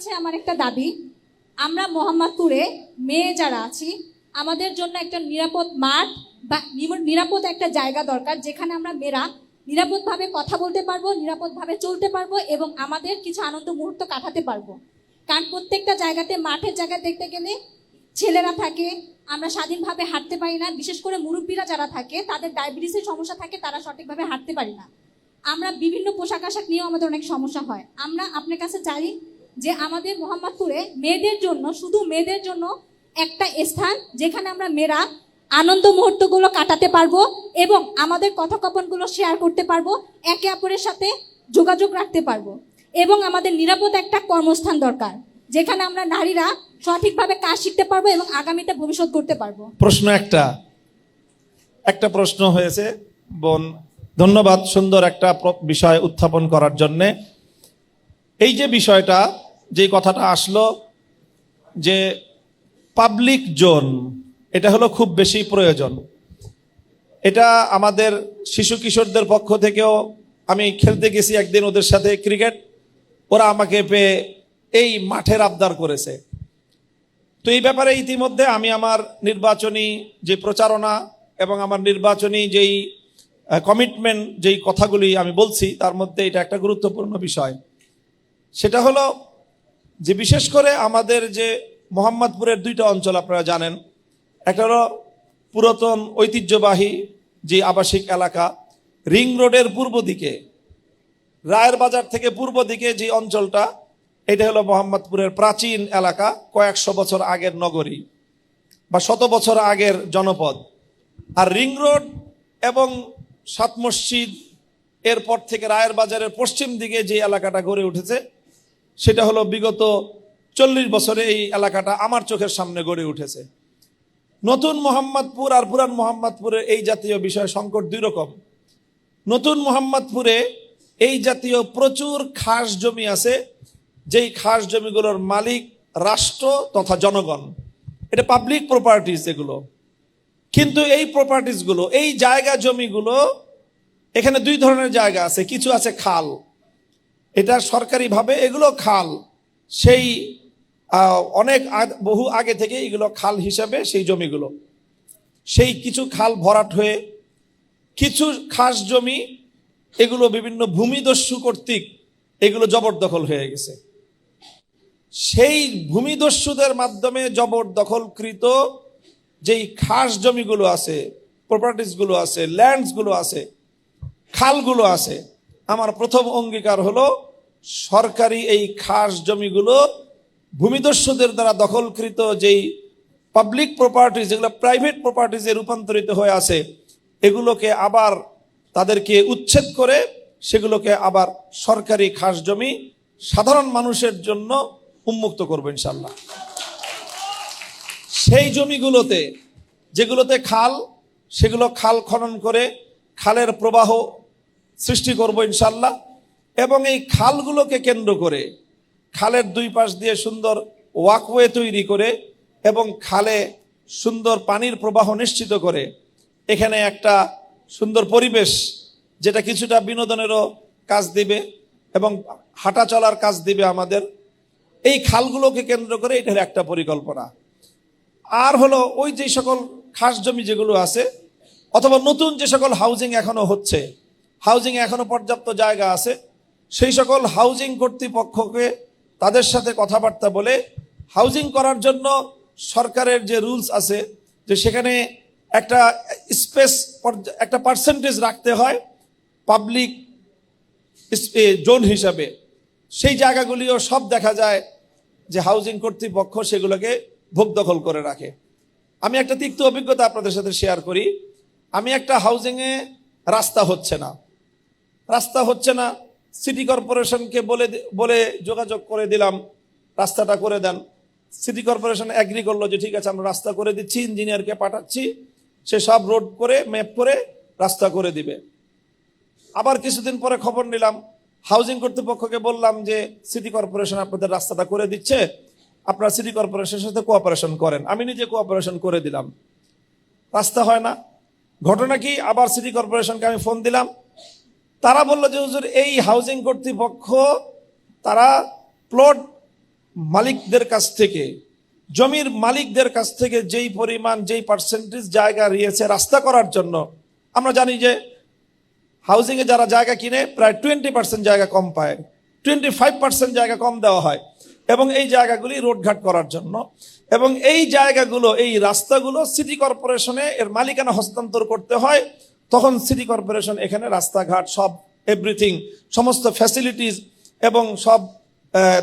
কাছে আমার একটা দাবি। আমরা মোহাম্মদপুরে মেয়ে যারা আছি, আমাদের জন্য একটা নিরাপদ মাঠ বা নিরাপদ একটা জায়গা দরকার, যেখানে আমরা মেয়েরা নিরাপদভাবে কথা বলতে পারব, নিরাপদভাবে চলতে পারব এবং আমাদের কিছু আনন্দ মুহূর্ত কাটাতে পারব। কারণ প্রত্যেকটা জায়গাতে, মাঠের জায়গায় দেখতে গেলে ছেলেরা থাকে, আমরা স্বাধীনভাবে হাঁটতে পারি না। বিশেষ করে মুরব্বীরা যারা থাকে, তাদের ডায়াবেটিসের সমস্যা থাকে, তারা সঠিকভাবে হাঁটতে পারি না। আমরা বিভিন্ন পোশাক আশাক নিয়েও আমাদের অনেক সমস্যা হয়। আমরা আপনার কাছে চাই যে আমাদের মোহাম্মদপুরে মেয়েদের জন্য, শুধু মেয়েদের জন্য একটা স্থান যেখানে আমরা মেয়েরা আনন্দ মুহূর্তগুলো কাটাতে পারব এবং আমাদের কথোপকথনগুলো শেয়ার করতে পারব, একে অপরের সাথে যোগাযোগ রাখতে পারব এবং আমাদের নিরাপদ একটা কর্মস্থান দরকার, যেখানে আমরা নারীরা সঠিকভাবে কাজ শিখতে পারব এবং আগামীতে ভবিষ্যৎ করতে পারব। প্রশ্ন একটা একটা প্রশ্ন হয়েছে, বোন, ধন্যবাদ সুন্দর একটা বিষয় উত্থাপন করার জন্যে। এই যে বিষয়টা যে কথাটা আসলো যে পাবলিক জোন এটা হলো খুব বেশি প্রয়োজন। এটা আমাদের শিশু কিশোরদের পক্ষ থেকেও আমি খেলতে গেছি একদিন ওদের সাথে ক্রিকেট ওরা আমাকে পেয়ে এই মাঠের আবদার করেছে। তো এই ব্যাপারে ইতিমধ্যে আমি আমার নির্বাচনী যে প্রচারণা এবং আমার নির্বাচনী যেই কমিটমেন্ট যেই কথাগুলি আমি বলছি, তার মধ্যে এটা একটা গুরুত্বপূর্ণ বিষয়। সেটা হলো যে বিশেষ করে আমাদের যে মোহাম্মদপুরের দুইটা অঞ্চল আপনারা জানেন, একটা পুরাতন ঐতিহ্যবাহী যে আবাসিক এলাকা, রিং রোডের পূর্ব দিকে, রায়ের বাজার থেকে পূর্ব দিকে যে অঞ্চলটা, এটা হলো মোহাম্মদপুরের প্রাচীন এলাকা, কয়েকশো বছর আগের নগরী বা শত বছর আগের জনপদ। আর রিং রোড এবং সাত মসজিদ, এরপর থেকে রায়ের বাজারের পশ্চিম দিকে যে এলাকাটা গড়ে উঠেছে সেটা হলো বিগত চল্লিশ বছরে এই এলাকাটা আমার চোখের সামনে গড়ে উঠেছে। নতুন মোহাম্মদপুর আর পুরান মোহাম্মদপুরের এই জাতীয় বিষয় সংকট দুই রকম। নতুন মোহাম্মদপুরে এই জাতীয় প্রচুর খাস জমি আছে, যেই খাস জমিগুলোর মালিক রাষ্ট্র তথা জনগণ। এটা পাবলিক প্রপার্টিজ এগুলো। কিন্তু এই প্রপার্টিজগুলো এই জায়গা জমিগুলো, এখানে দুই ধরনের জায়গা আছে, কিছু আছে খাল। এটা সরকারিভাবে এগুলো খাল। সেই অনেক বহু আগে থেকে এগুলো খাল হিসাবে সেই জমিগুলো। সেই কিছু খাল ভরাট হয়ে কিছু খাস জমি এগুলো বিভিন্ন ভূমিদস্যু কর্তৃক এগুলো জবরদখল হয়ে গেছে। সেই ভূমিদস্যুদের মাধ্যমে জবরদখলকৃত যেই খাস জমিগুলো আছে প্রপার্টিসগুলো আছে ল্যান্ডসগুলো আছে, খালগুলো আছে আমার প্রথম অঙ্গীকার হলো, সরকারি এই খাস জমিগুলো ভূমিদস্যুদের দ্বারা দখলকৃত যেই পাবলিক প্রপার্টি যেগুলো প্রাইভেট প্রপার্টিজে রূপান্তরিত হয়ে আছে, এগুলোকে আবার তাদেরকে উচ্ছেদ করে, সেগুলোকে আবার সরকারি খাস জমি সাধারণ মানুষের জন্য উন্মুক্ত করব ইনশাল্লাহ সেই জমিগুলোতে, যেগুলোতে খাল, সেগুলো খাল খনন করে, খালের প্রবাহ সৃষ্টি করব ইনশাল্লাহ এবং এই খালগুলোকে কেন্দ্র করে, খালের দুই পাশ দিয়ে সুন্দর ওয়াকওয়ে তৈরি করে এবং খালে সুন্দর পানির প্রবাহ নিশ্চিত করে, এখানে একটা সুন্দর পরিবেশ যেটা কিছুটা বিনোদনেরও কাজ দিবে এবং হাঁটা চলার কাজ দিবে আমাদের। এই খালগুলোকে কেন্দ্র করে এটা হলো একটা পরিকল্পনা। আর হলো ওই যে সকল খাস জমি যেগুলো আছে, অথবা নতুন যে সকল হাউজিং এখনও হচ্ছে হাউজিং এখনও পর্যাপ্ত জায়গা আছে। সেই সকল হাউজিং কর্তৃপক্ষকে তাদের সাথে কথাবার্তা বলে হাউজিং করার জন্য সরকারের যে রুলস আছে, যে সেখানে একটা স্পেস একটা পার্সেন্টেজ রাখতে হয় পাবলিক জোন হিসাবে। সেই জায়গাগুলিও সব দেখা যায় যে হাউজিং কর্তৃপক্ষ সেগুলোকে ভোগ দখল করে রাখে। আমি একটা তিক্ত অভিজ্ঞতা আপনাদের সাথে শেয়ার করি। আমি একটা হাউজিংয়ে রাস্তা হচ্ছে না। রাস্তা হচ্ছে না। সিটি কর্পোরেশনকে বলে বলে যোগাযোগ করে দিলাম, রাস্তাটা করে দেন। সিটি কর্পোরেশন অ্যাগ্রি করল যে ঠিক আছে, আমরা রাস্তা করে দিচ্ছি ইঞ্জিনিয়ারকে পাঠাচ্ছি, সে সব রোড করে ম্যাপ করে রাস্তা করে দিবে। আবার কিছুদিন পরে খবর নিলাম হাউজিং কর্তৃপক্ষকে বললাম যে সিটি কর্পোরেশন আপনাদের রাস্তাটা করে দিচ্ছে, আপনারা সিটি কর্পোরেশনের সাথে কোঅপারেশন করেন। আমি নিজে কোঅপারেশন করে দিলাম। রাস্তা হয় না। ঘটনা কি? আবার সিটি কর্পোরেশনকে আমি ফোন দিলাম তারা বলল যে, হুজুর, এই হাউজিং কর্তৃপক্ষ, তারা প্লট মালিকদের কাছ থেকে, জমির মালিকদের কাছ থেকে যেই পরিমাণ, যেই পার্সেন্টেজ জায়গা রয়েছে রাস্তা করার জন্য, আমরা জানি যে হাউজিং এ যারা জায়গা কিনে, প্রায় টোয়েন্টি পার্সেন্ট জায়গা কম পায় টোয়েন্টি ফাইভ পার্সেন্ট জায়গা কম দেওয়া হয় এবং এই জায়গাগুলি রোডঘাট করার জন্য এবং এই জায়গাগুলো, এই রাস্তাগুলো সিটি কর্পোরেশনে এর মালিকানা হস্তান্তর করতে হয়। তখন সিটি কর্পোরেশন এখানে রাস্তাঘাট, সব এভরিথিং সমস্ত ফ্যাসিলিটিস এবং সব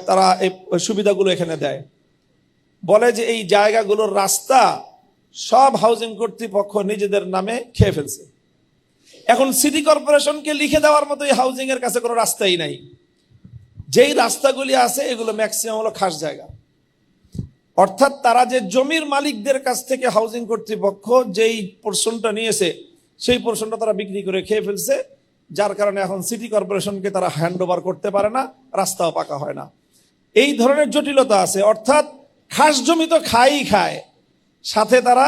তারা এই সুবিধাগুলো এখানে দেয়। বলে যে এই জায়গাগুলোর রাস্তা সব হাউজিং কর্তৃপক্ষ নিজেদের নামে খেয়ে ফেলছে। এখন সিটি কর্পোরেশনকে লিখে দেওয়ার মতো এই হাউজিং এর কাছে কোনো রাস্তাই নাই। যেই রাস্তাগুলি আছে, এগুলো ম্যাক্সিমাম হলো খাস জায়গা। অর্থাৎ তারা যে জমির মালিকদের কাছ থেকে হাউজিং কর্তৃপক্ষ যেই পোর্শনটা নিয়েছে সেই পোর্শনটা তারা বিক্রি করে খেয়ে ফেলছে, যার কারণে এখন সিটি কর্পোরেশনকে তারা হ্যান্ড ওভার করতে পারে না, রাস্তাও পাকা হয় না। এই ধরনের জটিলতা আছে, অর্থাৎ খাস জমি তো খাই খায়, সাথে তারা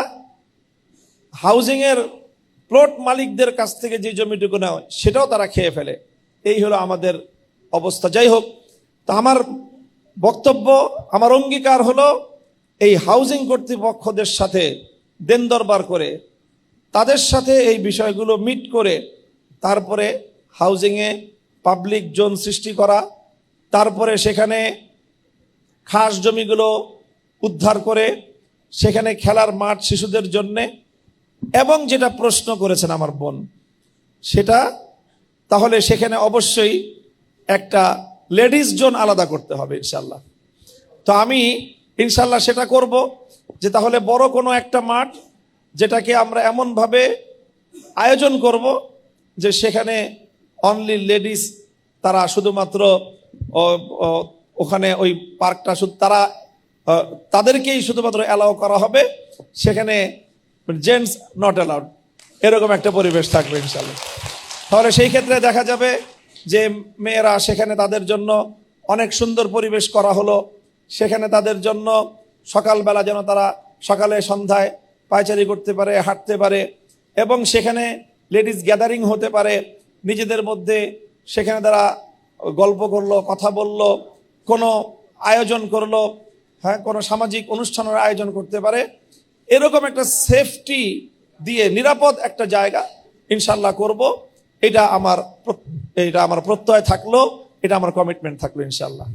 হাউজিং এর প্লট মালিকদের কাছ থেকে যে জমিটুকু নেয়, সেটাও তারা খেয়ে ফেলে। এই হলো আমাদের অবস্থা। যাই হোক, তা আমার বক্তব্য, আমার অঙ্গীকার হলো, এই হাউজিং কর্তৃপক্ষদের সাথে দেন দরবার করে তাদের সাথে এই বিষয়গুলো মিট করে তারপরে হাউজিংয়ে পাবলিক জোন সৃষ্টি করা, তারপরে সেখানে খাস জমিগুলো উদ্ধার করে সেখানে খেলার মাঠ শিশুদের জন্যে এবং যেটা প্রশ্ন করেছেন আমার বোন, সেটা তাহলে সেখানে অবশ্যই একটা লেডিস জোন আলাদা করতে হবে ইনশাল্লাহ তো আমি ইনশাল্লাহ সেটা করব যে তাহলে বড় কোনো একটা মাঠ যেটাকে আমরা এমনভাবে আয়োজন করব যে সেখানে অনলি লেডিস তারা শুধুমাত্র ওখানে ওই পার্কটা শুধু তারা তাদেরকেই শুধুমাত্র অ্যালাউ করা হবে। সেখানে জেন্টস নট অ্যালাউড এরকম একটা পরিবেশ থাকবে ইনশাল্লাহ তাহলে সেই ক্ষেত্রে দেখা যাবে যে মেয়েরা সেখানে তাদের জন্য অনেক সুন্দর পরিবেশ করা হলো। সেখানে তাদের জন্য সকালবেলা যেন তারা সকালে সন্ধ্যায় পায়চারি করতে পারে, হাঁটতে পারে এবং সেখানে লেডিস গ্যাদারিং হতে পারে। নিজেদের মধ্যে সেখানে তারা গল্প করল, কথা বলল, কোনো আয়োজন করল হ্যাঁ কোনো সামাজিক অনুষ্ঠানের আয়োজন করতে পারে। এরকম একটা সেফটি দিয়ে নিরাপদ একটা জায়গা ইনশাল্লাহ করব। এটা আমার এটা আমার প্রত্যয় থাকল, এটা আমার কমিটমেন্ট থাকল ইনশাল্লাহ